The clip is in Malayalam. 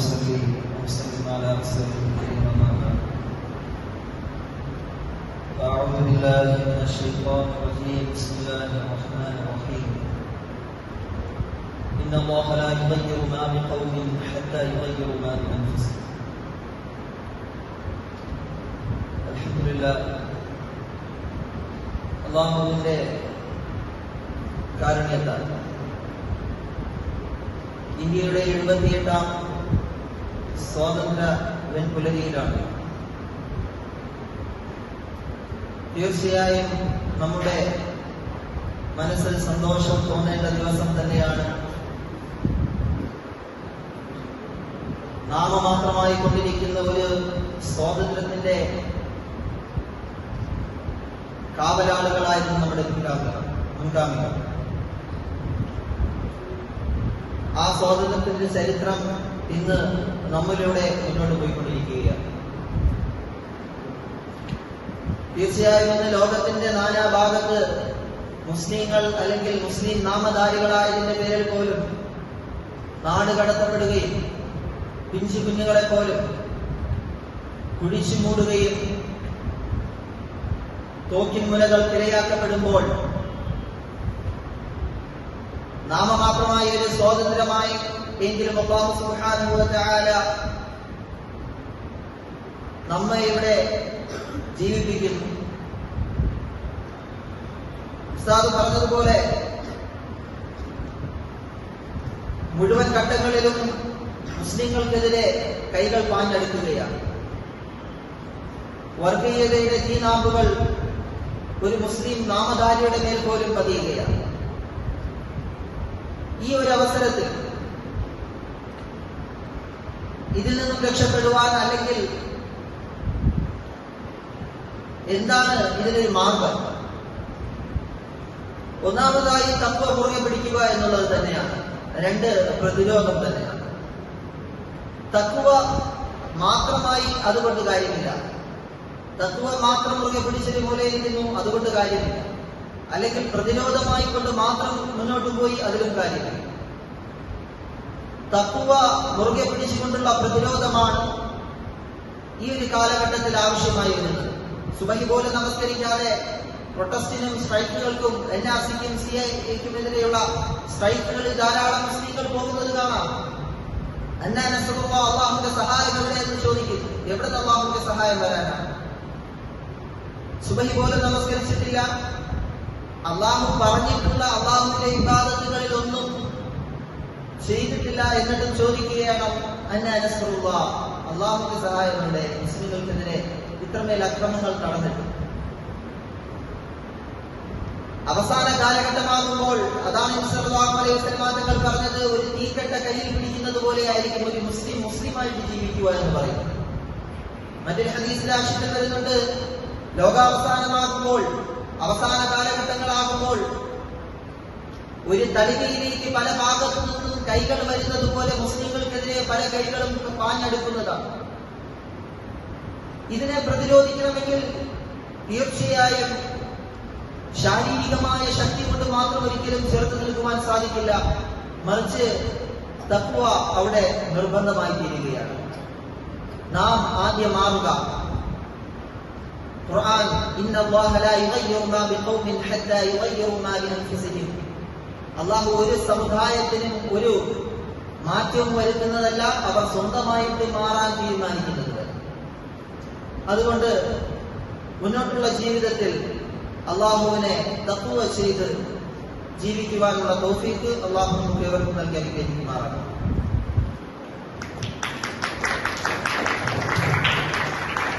المرسلين وسلم على رسوله الكريم أما بعد أعوذ بالله من الشيطان الرجيم بسم الله الرحمن الرحيم إن الله لا يغير ما بقوم حتى يغيروا ما بأنفسهم الحمد لله അള്ളാഹുവിൻ്റെ കാരുണ്യത്താൽ ഇന്ത്യയുടെ എഴുപത്തിയെട്ടാം സ്വാതന്ത്ര്യ വെൺപുലരിയിലാണ്. തീർച്ചയായും നമ്മുടെ മനസ്സിൽ സന്തോഷം തോന്നേണ്ട ദിവസം തന്നെയാണ്. നാമമാത്രമായി കൊണ്ടിരിക്കുന്ന ഒരു സ്വാതന്ത്ര്യത്തിന്റെ കാവലാളുകളായിരുന്നു നമ്മുടെ മുൻഗാമികൾ മുൻഗാമികൾ. ആ സ്വാതന്ത്ര്യത്തിന്റെ ചരിത്രം ഇന്ന് നമ്മളിലൂടെ മുന്നോട്ട് പോയിക്കൊണ്ടിരിക്കുകയാണ്. തീർച്ചയായും ഇന്ന് ലോകത്തിന്റെ നാനാഭാഗത്ത് മുസ്ലിങ്ങൾ അല്ലെങ്കിൽ മുസ്ലിം നാമധാരികളായതിന്റെ പേരിൽ പോലും നാട് കടത്തപ്പെടുകയും പിഞ്ചു കുഞ്ഞുങ്ങളെ പോലും കുഴിച്ചു മൂടുകയും തോക്കിൻ മുലകൾ തിരയാക്കപ്പെടുമ്പോൾ നാമമാത്രമായ ഒരു സ്വാതന്ത്ര്യമായി എങ്കിലും അള്ളാഹു തആല നമ്മെ ഇവിടെ ജീവിപ്പിക്കുന്നു. ഉസ്താദ് പറഞ്ഞതുപോലെ മുഴുവൻ ഘട്ടങ്ങളിലും മുസ്ലിങ്ങൾക്കെതിരെ കൈകൾ പാഞ്ഞെടുക്കുകയാണ്. വർഗീയതയുടെ തീനാമ്പുകൾ ഒരു മുസ്ലിം നാമധാരിയുടെ മേൽ പോലും പതിയുകയാണ്. ഈ ഒരു അവസരത്തിൽ ഇതിൽ നിന്നും രക്ഷപ്പെടുവാൻ അല്ലെങ്കിൽ എന്താണ് ഇതിനൊരു മാർഗം? ഒന്നാമതായി തത്വ മുറുകെ പിടിക്കുക എന്നുള്ളത് തന്നെയാണ്. രണ്ട് പ്രതിരോധം തന്നെയാണ്. തത്വ മാത്രമായി അതുകൊണ്ട് കാര്യമില്ല. തത്വ മാത്രം മുറുകെ പിടിച്ചൊരു മൂലയിരിക്കുന്നു അതുകൊണ്ട് കാര്യമില്ല. അല്ലെങ്കിൽ പ്രതിരോധമായി കൊണ്ട് മാത്രം മുന്നോട്ട് പോയി അതിലും കാര്യമില്ല. തത്വ മുറുകെ പിടിച്ചുകൊണ്ടുള്ള പ്രതിരോധമാണ് ഈ ഒരു കാലഘട്ടത്തിൽ ആവശ്യമായി വരുന്നത് സുബഹി പോലെ നമസ്കരിക്കാതെ പ്രൊട്ടസ്റ്റിനും സ്ട്രൈക്കുകൾക്കും എൻ ആർ സിക്കും സി ഐക്കും എതിരെയുള്ള സ്ട്രൈക്കുകളിൽ ധാരാളം മുസ്ലിങ്ങൾ പോകുന്നത് കാണാം. അന്നാനസുള്ള അള്ളാഹുന്റെ സഹായം എവിടെ എന്ന് ചോദിക്കുന്നു എവിടെ നിന്ന് അള്ളാഹുന്റെ സഹായം വരാനാണ്? സുബഹി പോലെ നമസ്കരിച്ചിട്ടില്ല. അള്ളാഹു പറഞ്ഞിട്ടുള്ള അള്ളാഹുവിന്റെ വിവാദങ്ങളിൽ ഒന്നും ചെയ്തിട്ടില്ല എന്നിട്ടും ചോദിക്കുകയാണ് അന്നാനസുള്ള അള്ളാഹുന്റെ സഹായമുണ്ട് മുസ്ലിങ്ങൾക്കെതിരെ ഇത്രമേൽ അക്രമങ്ങൾ നടന്നിട്ടു അവസാന കാലഘട്ടമാകുമ്പോൾ അതാണ് തങ്ങൾ പറഞ്ഞത് ഒരു തീക്കട്ട കയ്യിൽ പിടിക്കുന്നത് പോലെ ആയിരിക്കും ഒരു മുസ്ലിം മുസ്ലിമായിട്ട് ജീവിക്കുക എന്ന് പറയും മറ്റൊരു ഹദീസിൽ ആശയം വരുന്നുണ്ട് ലോകാവസാനമാകുമ്പോൾ അവസാന ഒരു തളികയിലേക്ക് പല ഭാഗത്തു നിന്നും കൈകൾ വരുന്നത് പോലെ മുസ്ലിങ്ങൾക്കെതിരെ പല കൈകളും പാഞ്ഞെടുക്കുന്നതാണ്. ഇതിനെ പ്രതിരോധിക്കണമെങ്കിൽ തീർച്ചയായും ശാരീരികമായ ശക്തി കൊണ്ട് മാത്രം ഒരിക്കലും ചേർത്ത് നിൽക്കുവാൻ സാധിക്കില്ല. മറിച്ച് തക്വ അവിടെ നിർബന്ധമായി തീരുകയാണ് നാം ആദ്യം മാറുക ഖുർആൻ ഇന്നല്ലാഹ ലാ യുഗയ്യിറു മാ ബിഖൗമിൻ ഹത്താ യുഗയ്യിറു മാ ബിഅൻഫുസിഹിം അല്ലാഹു ഒരു സമുദായത്തിനും ഒരു മാറ്റവും വരുത്തുന്നതല്ല അവർ സ്വന്തമായിട്ട് മാറാൻ തീരുമാനിക്കുന്നത്. അതുകൊണ്ട് മുന്നോട്ടുള്ള ജീവിതത്തിൽ അള്ളാഹുവിനെ തത്വ ചെയ്ത് ജീവിക്കുവാനുള്ള തൗഫീക്ക് അള്ളാഹു നമുക്ക് എവർക്കും നൽകി അനുഗ്രഹിക്കുമാറാണ്